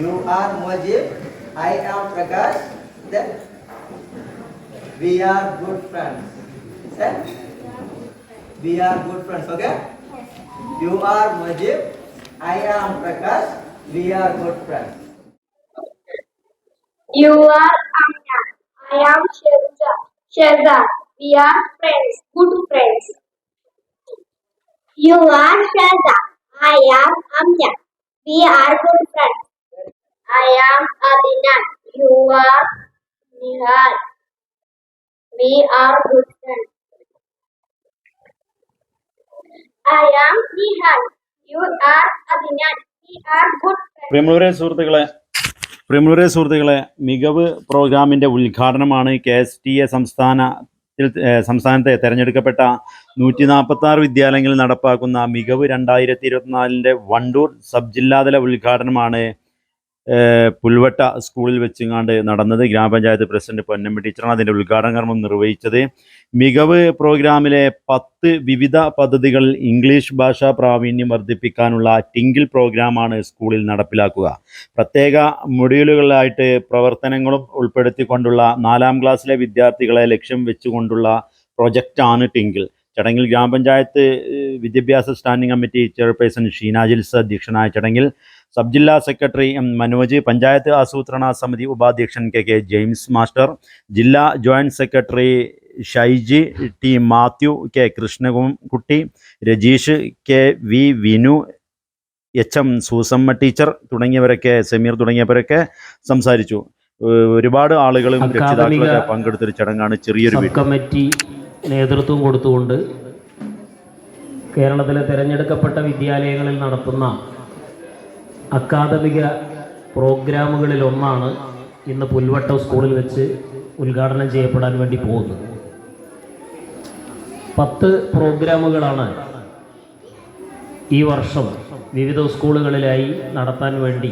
You are Mujib. I am Prakash. Then we are good friends. Then we are good friends. Okay. You are Mujib. I am Prakash. We are good friends. You are Amna. I am Sharda. Sharda. We are friends. Good friends. You are Sharda. I am Amna. We are good friends. I am Adinan. You are Nihal. We are good friends. I am Nihal. You are Adinan. We are good friends. പ്രിയമുള്ളവരെ സുഹൃത്തുക്കളെ സുഹൃത്തുക്കളെ മികവ് പ്രോഗ്രാമിന്റെ ഉദ്ഘാടനമാണ് K S T A സംസ്ഥാനത്തിൽ സംസ്ഥാനത്തെ തിരഞ്ഞെടുക്കപ്പെട്ട നൂറ്റി നാൽപ്പത്തി ആറ് വിദ്യാലയങ്ങളിൽ നടപ്പാക്കുന്ന മികവ് രണ്ടായിരത്തി ഇരുപത്തിനാലിന്റെ വണ്ടൂർ സബ് ജില്ലാതല ഉദ്ഘാടനമാണ് പുൽവട്ട സ്കൂളിൽ വെച്ചുങ്ങാണ്ട് നടന്നത് ഗ്രാമപഞ്ചായത്ത് പ്രസിഡന്റ് പൊന്നമ്മ ടീച്ചറാണ്. അതിന്റെ ഉദ്ഘാടന കർമ്മം നിർവഹിച്ചത്. മികവ് പ്രോഗ്രാമിലെ പത്ത് വിവിധ പദ്ധതികൾ ഇംഗ്ലീഷ് ഭാഷാ പ്രാവീണ്യം വർദ്ധിപ്പിക്കാനുള്ള ടിങ്കിൾ പ്രോഗ്രാമാണ് സ്കൂളിൽ നടപ്പിലാക്കുക. പ്രത്യേക മൊഡ്യൂളുകളായിട്ട് പ്രവർത്തനങ്ങളും ഉൾപ്പെടുത്തിക്കൊണ്ടുള്ള നാലാം ക്ലാസ്സിലെ വിദ്യാർത്ഥികളെ ലക്ഷ്യം വെച്ചുകൊണ്ടുള്ള പ്രൊജക്റ്റാണ് ടിങ്കിൾ ചടങ്ങിൽ ഗ്രാമപഞ്ചായത്ത് വിദ്യാഭ്യാസ standing committee chairperson Sheena Jils അധ്യക്ഷനായ ചടങ്ങിൽ സബ് ജില്ലാ സെക്രട്ടറി എം മനോജ് പഞ്ചായത്ത് ആസൂത്രണ സമിതി ഉപാധ്യക്ഷൻ കെ കെ ജെയിംസ് മാസ്റ്റർ ജില്ലാ joint secretary Shyji T Mathew K Krishnakutty Rajeesh K V Vinu H M Susamma teacher തുടങ്ങിയവരൊക്കെ Sameer തുടങ്ങിയവരൊക്കെ സംസാരിച്ചു. ഒരുപാട് ആളുകളും രക്ഷിതാക്കളൊക്കെ പങ്കെടുത്തൊരു ചടങ്ങാണ് ചെറിയൊരു കമ്മിറ്റി നേതൃത്വം കൊടുത്തുകൊണ്ട് കേരളത്തിലെ തിരഞ്ഞെടുക്കപ്പെട്ട വിദ്യാലയങ്ങളിൽ നടത്തുന്ന അക്കാദമിക പ്രോഗ്രാമുകളിൽ ഒന്നാണ് ഇന്ന് പുൽവട്ടം സ്കൂളിൽ വെച്ച് ഉദ്ഘാടനം ചെയ്യപ്പെടാൻ വേണ്ടി പോകുന്നത്. പത്ത് പ്രോഗ്രാമുകളാണ് ഈ വർഷം വിവിധ സ്കൂളുകളിലായി നടത്താൻ വേണ്ടി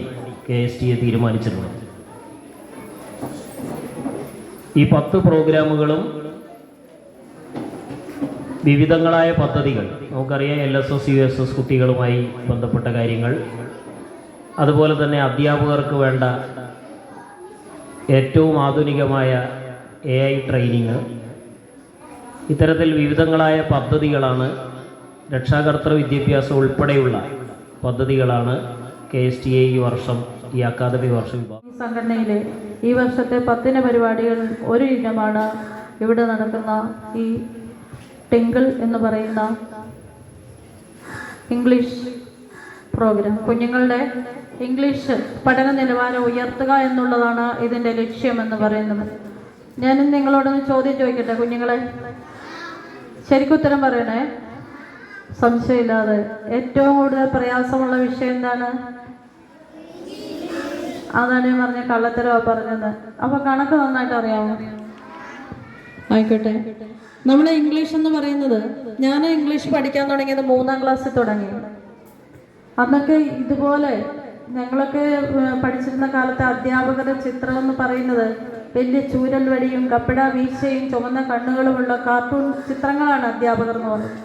കെ എസ് ടി എ തീരുമാനിച്ചിട്ടുള്ളത്. ഈ പത്ത് പ്രോഗ്രാമുകളും വിവിധങ്ങളായ പദ്ധതികൾ നമുക്കറിയാം L S S U S S കുട്ടികളുമായി ബന്ധപ്പെട്ട കാര്യങ്ങൾ അതുപോലെ തന്നെ അധ്യാപകർക്ക് വേണ്ട ഏറ്റവും ആധുനികമായ എ ഐ ട്രെയിനിങ് ഇത്തരത്തിൽ വിവിധങ്ങളായ പദ്ധതികളാണ് രക്ഷാകർത്തൃ വിദ്യാഭ്യാസം ഉൾപ്പെടെയുള്ള പദ്ധതികളാണ് കെ എസ് ടി എ ഈ വർഷം ഈ അക്കാദമി വർഷം ഈ സംഘടനയിലെ ഈ വർഷത്തെ പത്തിന പരിപാടികൾ ഒരു ഇനമാണ്. ഇവിടെ നടക്കുന്ന ഈ ടിങ്കിൾ എന്ന് പറയുന്ന ഇംഗ്ലീഷ് പ്രോഗ്രാം കുഞ്ഞുങ്ങളുടെ ഇംഗ്ലീഷ് പഠന നിലവാരം ഉയർത്തുക എന്നുള്ളതാണ് ഇതിന്റെ ലക്ഷ്യമെന്ന് പറയുന്നത്. ഞാൻ നിങ്ങളോടൊന്ന് ചോദ്യം ചോദിക്കട്ടെ കുഞ്ഞുങ്ങളെ? ശരിക്കുത്തരം പറയണേ? സംശയമില്ലാതെ. ഏറ്റവും കൂടുതൽ പ്രയാസമുള്ള വിഷയം എന്താണ്? അതാണ് ഞാൻ പറഞ്ഞ കള്ളത്തരവാ പറഞ്ഞത്. അപ്പൊ കണക്ക് നന്നായിട്ട് അറിയാമോ ആയിക്കോട്ടെ. നമ്മൾ ഇംഗ്ലീഷ് എന്ന് പറയുന്നത് ഞാൻ ഇംഗ്ലീഷ് പഠിക്കാൻ തുടങ്ങിയത് മൂന്നാം ക്ലാസ്സിൽ തുടങ്ങി. അന്നൊക്കെ ഇതുപോലെ ഞങ്ങളൊക്കെ പഠിച്ചിരുന്ന കാലത്ത് അധ്യാപകരുടെ ചിത്രം എന്ന് പറയുന്നത് വലിയ ചൂരൽ വടിയും കപ്പിട വീശയും ചുമന്ന കണ്ണുകളുമുള്ള കാർട്ടൂൺ ചിത്രങ്ങളാണ് അധ്യാപകർ എന്ന് പറയുന്നത്.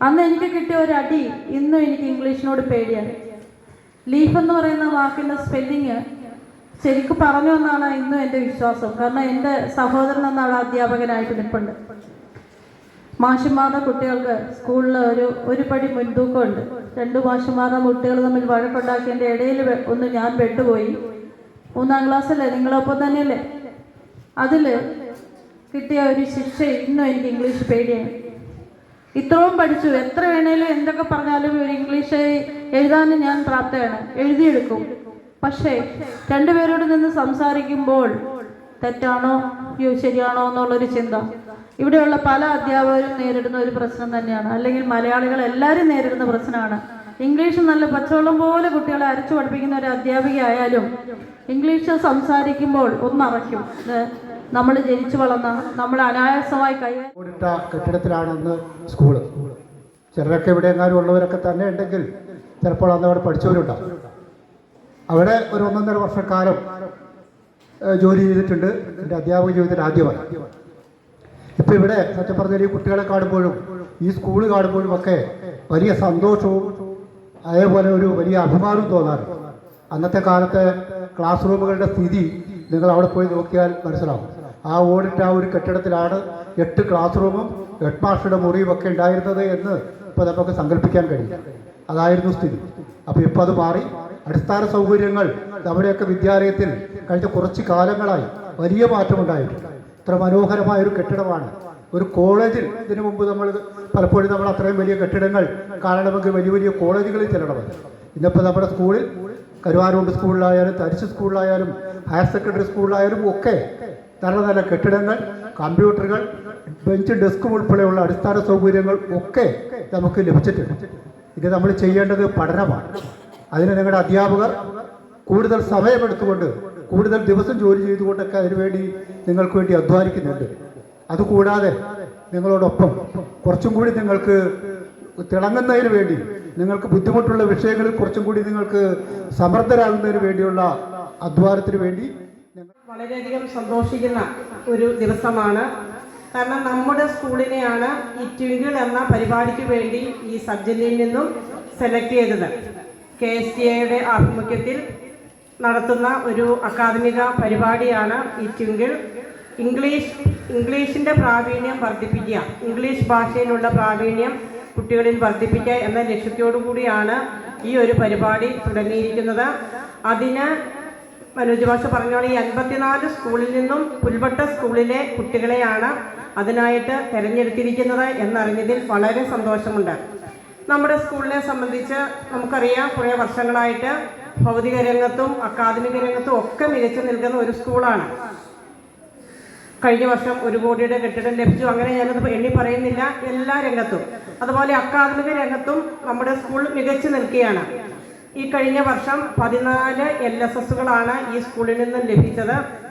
അന്ന് എനിക്ക് കിട്ടിയ ഒരു അടി ഇന്നും എനിക്ക് ഇംഗ്ലീഷിനോട് പേടിയാണ്. ലീഫ് എന്ന് പറയുന്ന വാക്കിന്റെ സ്പെല്ലിങ് ശരിക്കും പറഞ്ഞു എന്നാണ് ഇന്നും എന്റെ വിശ്വാസം. കാരണം എന്റെ സഹോദരൻ എന്നാണ് അധ്യാപകനായിട്ട് നിൽപ്പുണ്ട് മാഷിമാത കുട്ടികൾക്ക് സ്കൂളിൽ ഒരു ഒരു പടി മുൻതൂക്കമുണ്ട് രണ്ട് മാഷന്മാരുടെ കുട്ടികൾ തമ്മിൽ വഴക്കുണ്ടാക്കിയതിന്റെ ഇടയിൽ ഒന്ന് ഞാൻ പെട്ടുപോയി. മൂന്നാം ക്ലാസ്സല്ലേ? നിങ്ങളൊപ്പം തന്നെയല്ലേ? അതിൽ കിട്ടിയ ഒരു ശിക്ഷ ഇന്നും എനിക്ക് ഇംഗ്ലീഷ് പേടിയാണ്. ഇത്രയും പഠിച്ചു. എത്ര വേണേലും എന്തൊക്കെ പറഞ്ഞാലും ഒരു ഇംഗ്ലീഷ് എഴുതാനും ഞാൻ പ്രാപ്തയാണ്. എഴുതിയെടുക്കും. പക്ഷേ രണ്ടുപേരോട് നിന്ന് സംസാരിക്കുമ്പോൾ തെറ്റാണോ? അയ്യോ ശരിയാണോ എന്നുള്ളൊരു ചിന്ത. ഇവിടെയുള്ള പല അധ്യാപകരും നേരിടുന്ന ഒരു പ്രശ്നം തന്നെയാണ്. അല്ലെങ്കിൽ മലയാളികൾ എല്ലാവരും നേരിടുന്ന പ്രശ്നമാണ്. ഇംഗ്ലീഷ് നല്ല പച്ചവെള്ളം പോലെ കുട്ടികളെ അരച്ചു പഠിപ്പിക്കുന്ന ഒരു അധ്യാപിക ആയാലും ഇംഗ്ലീഷ് സംസാരിക്കുമ്പോൾ ഒന്നറയ്ക്കും. നമ്മൾ ജനിച്ചു വളർന്ന നമ്മൾ അനായാസമായി കൈകാര്യം കെട്ടിടത്തിലാണെന്ന് കെട്ടിടത്തിലാണ് അന്ന് സ്കൂൾ. ചിലരൊക്കെ ഇവിടെ എങ്ങാനും ഉള്ളവരൊക്കെ തന്നെ ഉണ്ടെങ്കിൽ ചിലപ്പോൾ അന്ന് അവിടെ പഠിച്ചവരുണ്ടാവും. അവിടെ ഒരു ഒന്നൊന്നര വർഷക്കാലം ജോലി ചെയ്തിട്ടുണ്ട്. എന്റെ അധ്യാപക ജീവിതത്തിൽ ആദ്യമാണ് ഇപ്പോൾ ഇവിടെ സത്യം പറഞ്ഞാൽ ഈ കുട്ടികളെ കാണുമ്പോഴും ഈ സ്കൂൾ കാണുമ്പോഴും ഒക്കെ വലിയ സന്തോഷവും അതേപോലെ ഒരു വലിയ അഭിമാനവും തോന്നാറ് അന്നത്തെ കാലത്തെ ക്ലാസ് റൂമുകളുടെ സ്ഥിതി നിങ്ങൾ അവിടെ പോയി നോക്കിയാൽ മനസ്സിലാവും. ആ ഓടിട്ട ആ ഒരു കെട്ടിടത്തിലാണ് എട്ട് ക്ലാസ് റൂമും ഹെഡ് മാസ്റ്ററുടെ മുറിയും ഒക്കെ ഉണ്ടായിരുന്നത് എന്ന് ഇപ്പോൾ നമുക്ക് സങ്കല്പിക്കാൻ കഴിയും. അതായിരുന്നു സ്ഥിതി. അപ്പോൾ ഇപ്പോൾ അത് മാറി. അടിസ്ഥാന സൗകര്യങ്ങൾ നമ്മുടെയൊക്കെ വിദ്യാലയത്തിൽ കഴിഞ്ഞ കുറച്ച് കാലങ്ങളായി വലിയ മാറ്റമുണ്ടായിട്ടുണ്ട് ഇത്ര മനോഹരമായ ഒരു കെട്ടിടമാണ്. ഒരു കോളേജിൽ ഇതിനു മുമ്പ് നമ്മൾ പലപ്പോഴും നമ്മൾ അത്രയും വലിയ കെട്ടിടങ്ങൾ കാണണമെങ്കിൽ വലിയ വലിയ കോളേജുകളിൽ ചെല്ലണമെന്ന് ഇന്നിപ്പോൾ നമ്മുടെ സ്കൂളിൽ കരുവാരൂണ്ട് സ്കൂളിലായാലും തരിശ് സ്കൂളിലായാലും ഹയർ സെക്കൻഡറി സ്കൂളിലായാലും ഒക്കെ നല്ല നല്ല കെട്ടിടങ്ങൾ കമ്പ്യൂട്ടറുകൾ ബെഞ്ച് ഡെസ്കും ഉൾപ്പെടെയുള്ള അടിസ്ഥാന സൗകര്യങ്ങൾ ഒക്കെ നമുക്ക് ലഭിച്ചിട്ടുണ്ട്. ഇത് നമ്മൾ ചെയ്യേണ്ടത് പഠനമാണ്. അതിന് നിങ്ങളുടെ അധ്യാപകർ കൂടുതൽ സമയമെടുത്തുകൊണ്ട് കൂടുതൽ ദിവസം ജോലി ചെയ്തുകൊണ്ടൊക്കെ അതിനുവേണ്ടി നിങ്ങൾക്ക് വേണ്ടി അധ്വാനിക്കുന്നുണ്ട്. അതുകൂടാതെ നിങ്ങളോടൊപ്പം കുറച്ചും കൂടി നിങ്ങൾക്ക് തിളങ്ങുന്നതിന് വേണ്ടി നിങ്ങൾക്ക് ബുദ്ധിമുട്ടുള്ള വിഷയങ്ങളിൽ കുറച്ചും കൂടി നിങ്ങൾക്ക് സമർത്ഥരാകുന്നതിന് വേണ്ടിയുള്ള അധ്വാനത്തിന് വേണ്ടി വളരെയധികം സന്തോഷിക്കുന്ന ഒരു ദിവസമാണ്. കാരണം നമ്മുടെ സ്കൂളിനെയാണ് ഈ ട്വിങ്കിൾ എന്ന പരിപാടിക്ക് വേണ്ടി ഈ സബ്ജക്റ്റിൽ നിന്നും സെലക്ട് ചെയ്തത്. കെ എസ് ടി എയുടെ ആഭിമുഖ്യത്തിൽ നടത്തുന്ന ഒരു അക്കാദമിക പരിപാടിയാണ് ഈ ട്വിങ്കിൾ. ഇംഗ്ലീഷ് ഇംഗ്ലീഷിന്റെ പ്രാവീണ്യം വർദ്ധിപ്പിക്കുക. ഇംഗ്ലീഷ് ഭാഷയിലുള്ള പ്രാവീണ്യം കുട്ടികളിൽ വർദ്ധിപ്പിക്കുക എന്ന ലക്ഷ്യത്തോടു കൂടിയാണ് ഈ ഒരു പരിപാടി തുടങ്ങിയിരിക്കുന്നത്. അതിന് മനോജ് ഭാഷ പറഞ്ഞോളെ ഈ അൻപത്തിനാല് സ്കൂളിൽ നിന്നും പുൽവട്ട സ്കൂളിലെ കുട്ടികളെയാണ് അതിനായിട്ട് തിരഞ്ഞെടുത്തിരിക്കുന്നത് എന്നറിഞ്ഞതിൽ വളരെ സന്തോഷമുണ്ട്. നമ്മുടെ സ്കൂളിനെ സംബന്ധിച്ച് നമുക്കറിയാം കുറേ വർഷങ്ങളായിട്ട് ഭൗതിക രംഗത്തും അക്കാദമിക രംഗത്തും ഒക്കെ മികച്ചു നിൽക്കുന്ന ഒരു സ്കൂളാണ്. കഴിഞ്ഞ വർഷം ഒരു കോടിയുടെ കെട്ടിടം ലഭിച്ചു. അങ്ങനെ ഞാനത് എണ്ണി പറയുന്നില്ല. എല്ലാ രംഗത്തും. അതുപോലെ അക്കാദമിക രംഗത്തും നമ്മുടെ സ്കൂൾ മികച്ചു നിൽക്കുകയാണ്. ഈ കഴിഞ്ഞ വർഷം പതിനാല് എൽ എസ് എസുകളാണ് ഈ സ്കൂളിൽ നിന്നും ലഭിച്ചത്.